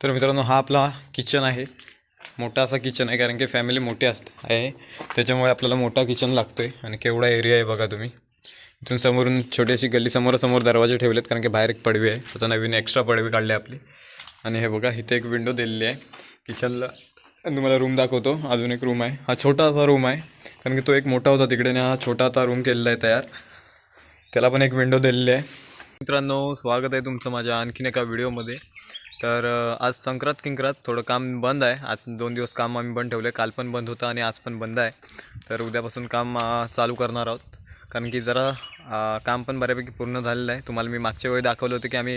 तर मित्रांनो हा आपला किचन आहे. मोठा असा किचन आहे कारण की फॅमिली मोठी असते आहे. त्याच्यामुळे आपल्याला मोठा किचन लागतो आहे आणि केवढा एरिया आहे बघा तुम्ही. इथून समोरून छोटीशी गल्ली समोरासमोर दरवाजे ठेवलेत कारण की बाहेर एक पडवी आहे. आता नवीन एक्स्ट्रा पडवी काढली आपली. आणि हे बघा इथे एक विंडो दिलेली आहे. किचनला आणि तुम्हाला रूम दाखवतो. अजून एक रूम आहे. हा छोटा असा रूम आहे कारण की तो एक मोठा होता तिकडे आणि हा छोटा आता रूम केलेला आहे तयार. त्याला पण एक विंडो दिलेली आहे. मित्रांनो स्वागत आहे तुमचं माझ्या आणखीन एका व्हिडिओमध्ये तर आज संक्रांत किंक्रांत थोडं काम बंद आहे. आज दोन दिवस काम आम्ही बंद ठेवलं. आहे काल पण बंद होतं आणि आज पण बंद आहे. तर उद्यापासून काम चालू करणार आहोत. कारण की जरा काम पण बऱ्यापैकी पूर्ण झालेलं आहे. तुम्हाला मी मागच्या वेळी दाखवलं होतं की आम्ही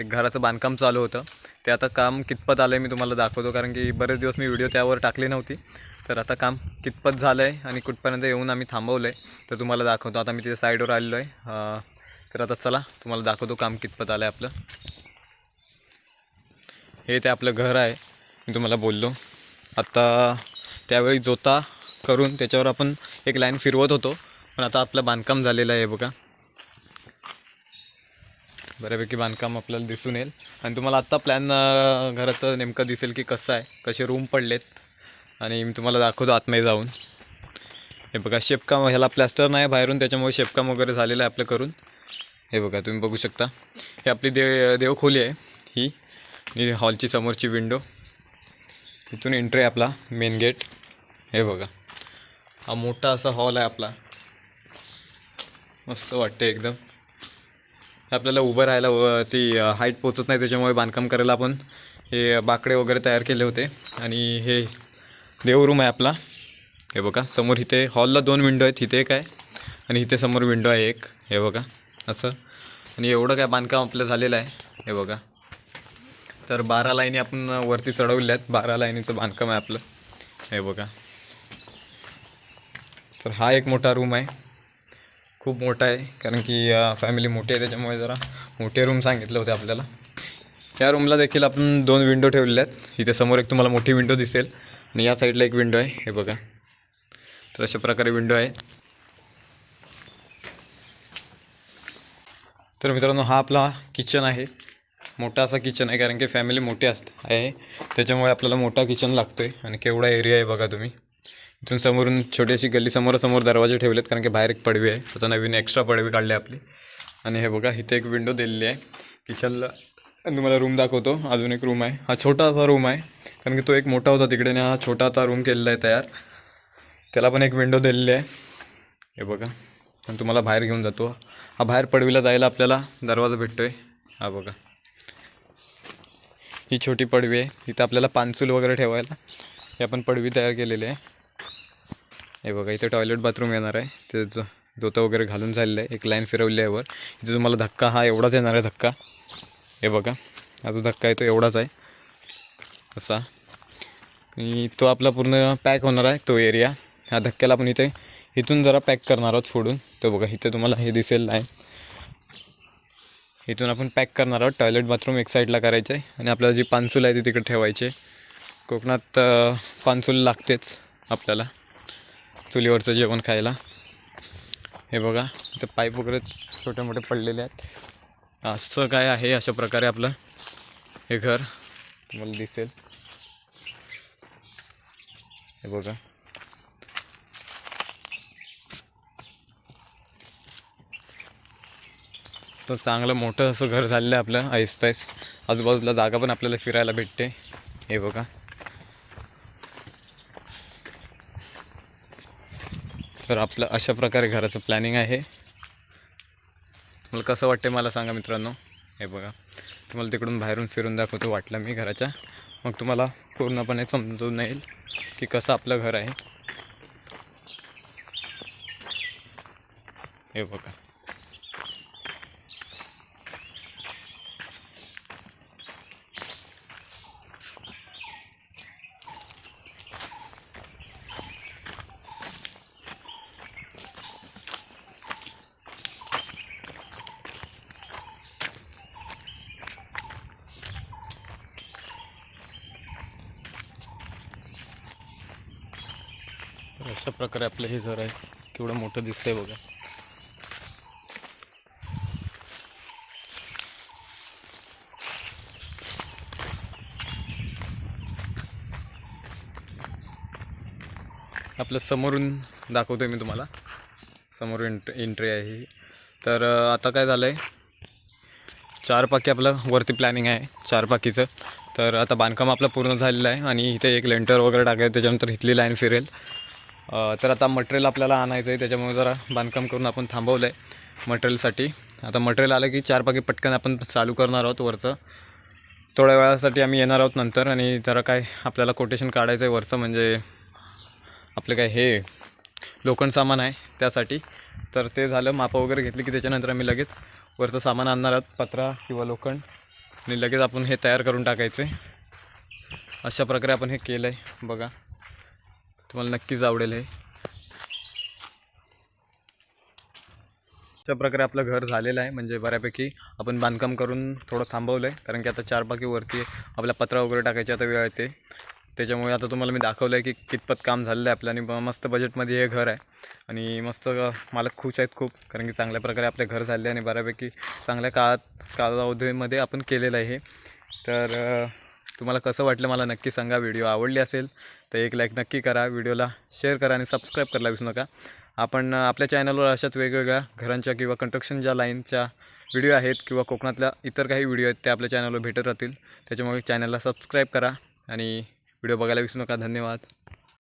एक घराचं बांधकाम चालू होतं. ते आता काम कितपत आलं आहे मी तुम्हाला दाखवतो. कारण की बरेच दिवस मी व्हिडिओ त्यावर टाकली नव्हती. तर आता काम कितपत झालं आहे आणि कुठपर्यंत येऊन आम्ही थांबवलं आहे तर तुम्हाला दाखवतो. आता मी तिथे साईडवर आलेलो आहे. तर आता चला तुम्हाला दाखवतो काम कितपत आलं आहे आपलं. हे ते आपलं घर आहे. मी तुम्हाला बोललो. आत्ता त्यावेळी जोता करून त्याच्यावर आपण एक लाईन फिरवत होतो. पण आता आपलं बांधकाम झालेलं आहे बघा. बऱ्यापैकी बांधकाम आपल्याला दिसून येईल. आणि तुम्हाला आत्ता प्लॅन घराचं नेमकं दिसेल की कसं आहे. कसे रूम पडलेत. आणि मी तुम्हाला दाखवतो आतमध्ये जाऊन. हे बघा शेपकाम ह्याला प्लॅस्टर नाही बाहेरून त्याच्यामुळे शेपकाम वगैरे झालेलं आहे आपलं करून. हे बघा तुम्ही बघू शकता. हे आपली देव देवखोली आहे ही. ही हॉलची समोरची विंडो इथून एंट्री आहे आपला मेन गेट हे बघा. हा मोठा असा हॉल आहे आपला. मस्त वाटते एकदम. आपल्याला उभं राहायला व ती हाईट पोचत नाही त्याच्यामुळे बांधकाम करायला आपण हे बाकडे वगैरे तयार केले होते. आणि हे देवरूम आहे आपला. हे बघा समोर इथे हॉलला दोन विंडो आहेत इथे एक आहे आणि इथे समोर विंडो आहे एक. हे बघा असं. आणि एवढं काय बांधकाम आपलं झालेलं आहे. हे बघा. तर बारा लाईनी आपण वरती चढवल्या आहेत बारा लाईनीचं बांधकाम आहे आपलं. हे बघा. तर हा एक मोठा रूम आहे. खूप मोठा आहे कारण की फॅमिली मोठी आहे त्याच्यामुळे जरा मोठे रूम सांगितले होते आपल्याला. या रूमला देखील आपण दोन विंडो ठेवलेल्या आहेत इथे समोर एक तुम्हाला मोठी विंडो दिसेल आणि या साईडला एक विंडो आहे. हे बघा. तर अशा प्रकारे विंडो आहे. तर मित्रांनो हा आपला किचन आहे. मोठा असा किचन आहे कारण की फॅमिली मोठी असते आहे. त्याच्यामुळे आपल्याला मोठा किचन लागतो आहे आणि केवढा एरिया आहे बघा तुम्ही. इथून समोरून छोटीशी गल्ली समोरासमोर दरवाजे ठेवलेत कारण की बाहेर एक पडवी आहे. आता नवीन एक्स्ट्रा पडवी काढली आपली. आणि हे बघा इथे एक विंडो दिलेली आहे. किचनला आणि तुम्हाला रूम दाखवतो. अजून एक रूम आहे. हा छोटा असा रूम आहे कारण की तो एक मोठा होता तिकडे आणि हा छोटा आता रूम केलेला आहे तयार. त्याला पण एक विंडो दिलेली आहे. हे बघा आणि तुम्हाला बाहेर घेऊन जातो. हा बाहेर पडवीला जायला आपल्याला दरवाजा भेटतो आहे हा बघा. ही छोटी पडवी आहे. इथं आपल्याला पानसूल वगैरे ठेवायला. ही आपण पडवी तयार केलेली आहे. हे बघा इथे टॉयलेट बाथरूम येणार आहे. ते जो जोतं वगैरे घालून झालेलं आहे. एक लाईन फिरवली आहे वर. इथे तुम्हाला धक्का हा एवढाच येणार आहे धक्का. हे बघा हा जो धक्का आहे तो एवढाच आहे. असा. आणि तो आपला पूर्ण पॅक होणार आहे तो एरिया ह्या धक्क्याला आपण इथे इथून जरा पॅक करणार आहोत फोडून. तो बघा इथे तुम्हाला हे दिसेल लाईन इथून आपण पॅक करणार आहोत. टॉयलेट बाथरूम एक साईडला करायचं आहे. आणि आपल्याला जी पानसूल आहे ती तिकडे ठेवायची आहे. कोकणात पानसूल लागतेच आपल्याला चुलीवरचं जेवण खायला. हे बघा इथं पाईप वगैरे छोटे मोठे पडलेले आहेत. असं काय आहे अशा प्रकारे आपलं हे घर तुम्हाला दिसेल. हे बघा. तर चांगलं मोठं असं घर झालेलं आहे आपलं ऐस पैस आजूबाजूला जागा पण आपल्याला फिरायला भेटते. हे बघा. तर आपलं अशा प्रकारे घराचं प्लॅनिंग आहे. मला कसं वाटते मला सांगा मित्रांनो. हे बघा. तुम्हाला तिकडून बाहेरून फिरून दाखवतो वाटलं मी घराच्या. मग तुम्हाला पूर्णपणे समजून येईल की कसं आपलं घर आहे. हे बघा. अशा प्रकारे आपलं हे घर आहे केवढं मोठं दिसतंय बघा. आपलं समोरून दाखवतो मी तुम्हाला. समोर एंट एंट्री आहे ही. तर आता काय झालं आहे चारपाकी आपलं वरती प्लॅनिंग आहे चारपाकीचं. तर आता बांधकाम आपलं पूर्ण झालेलं आहे आणि इथे एक लेंटर वगैरे टाकायचं त्याच्यानंतर इथली लाईन फिरेल. तर आता मटेरियल आपल्याला आणायचं आहे त्याच्यामुळे जरा बांधकाम करून आपण थांबवलं आहे मटेरियलसाठी आता मटेरियल आलं की चार पाकी पटकन आपण चालू करणार आहोत वरचं. थोड्या वेळासाठी आम्ही येणार आहोत नंतर आणि जरा काय आपल्याला कोटेशन काढायचं आहे वरचं म्हणजे आपलं काय हे लोखंड सामान आहे त्यासाठी. तर ते झालं मापं वगैरे घेतली की त्याच्यानंतर आम्ही लगेच वरचं सामान आणणार आहोत पत्रा किंवा लोखंड. आणि लगेच आपण हे तयार करून टाकायचं आहे अशा प्रकारे आपण हे केलं आहे बघा. तुम्हाला नक्कीच आवडेल हे. अशा प्रकारे आपलं घर झालेलं आहे. म्हणजे बऱ्यापैकी आपण बांधकाम करून थोडं थांबवलं आहे कारण की आता चार बाकी आपल्या पत्रा वगैरे टाकायची आता वेळ येते त्याच्यामुळे आता तुम्हाला मी दाखवलं आहे की कितपत काम झालेलं आहे आपलं. आणि मस्त बजेटमध्ये हे घर आहे. आणि मस्त मालक खुश आहेत खूप. कारण की चांगल्या प्रकारे आपले घर झाले आणि बऱ्यापैकी चांगल्या काळात कालावधीमध्ये आपण केलेलं आहे हे. तर तुम्हाला कसं वाटलं मला नक्की सांगा. व्हिडिओ आवडली असेल तर एक लाईक नक्की करा व्हिडिओला. शेअर करा आणि सबस्क्राईब करायला विसरू नका. आपण आपल्या चॅनलवर अशाच वेगवेगळ्या घरांच्या किंवा कंस्ट्रक्शन ज्या लाईनच्या व्हिडिओ आहेत किंवा कोकणातल्या इतर काही व्हिडिओ आहेत ते आपल्या चॅनलवर भेटत राहतील. त्याच्यामुळे चॅनलला सबस्क्राईब करा आणि व्हिडिओ बघायला विसरू नका. धन्यवाद.